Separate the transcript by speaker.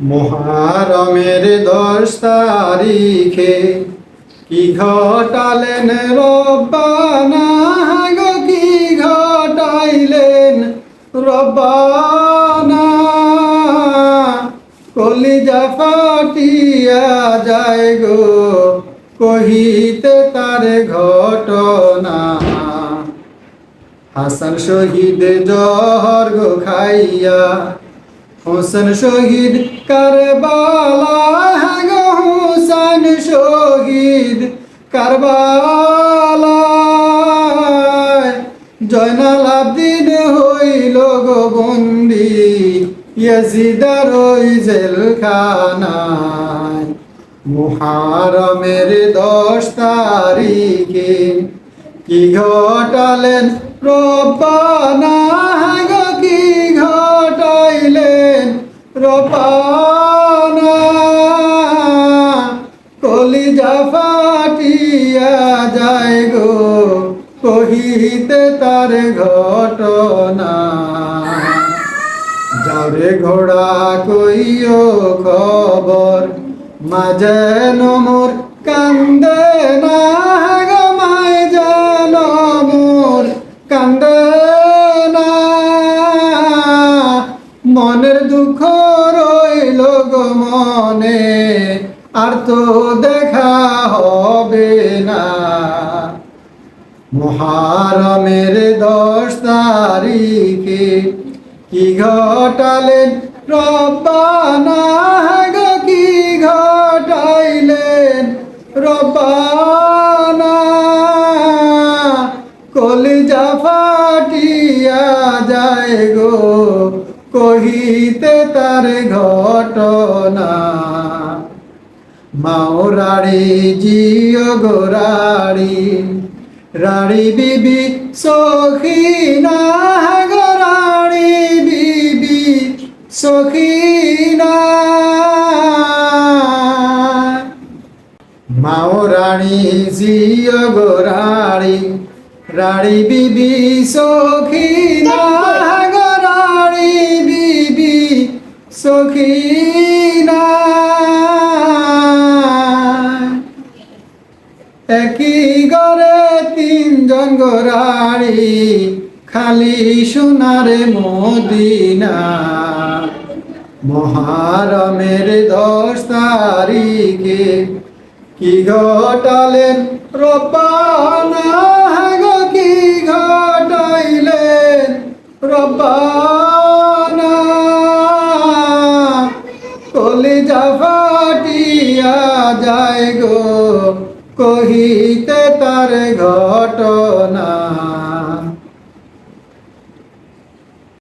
Speaker 1: মহারমের দশ তারিখে কি ঘটালেন রব্বানা? গো কি ঘটাইলেন রব্বানা? কলিজা ফাটিয়া যায় গো, কহিতে তার ঘটনা। হাসান শহীদ জহর গো খাইয়া হোসেন শহীদ কারবালা গো হুসান শহীদ কারবালা। জয়নাল আব্দিন হইল গো বন্দি, ইয়াজিদার ওই জেলখানায়। মুহারমের দশ তারিখে কি ঘটালেন রব্বানা? রব্বানা কলিজা ফাটিয়া যায় গো, কহিতে তার ঘটনা। যারে ঘোড়া, কইও খবর মাঝে নমর কান্দে না গো আর তো দেখা হবে না। মহারমের দশ তারিখে কি ঘটালেন? রব্বানা কি ঘটাইলেন? রব্বানা, কলিজা ফাটিয়া যায় গো, কহিতে তার ঘটনা। মাওরাড়ি, জিও গো রাড়ি। রাড়ি বিবি, সখিনা গো রাড়ি বিবি, সখিনা। মাও রানী জিও গো রাড়ি রাড়ি বিবি, সখিনা গো রাড়ি বিবি, সখিনা। একই গড়ে তিনজন গোরাড়ি খালি সোনারে মদিনা। মহারমের দশ তারিখে কি ঘটালেন? রব্বানা, গো, কি ঘটাইলেন? রব্বানা। কলিজা ফাটিয়া যায় গো। কহিতে তার ঘটনা।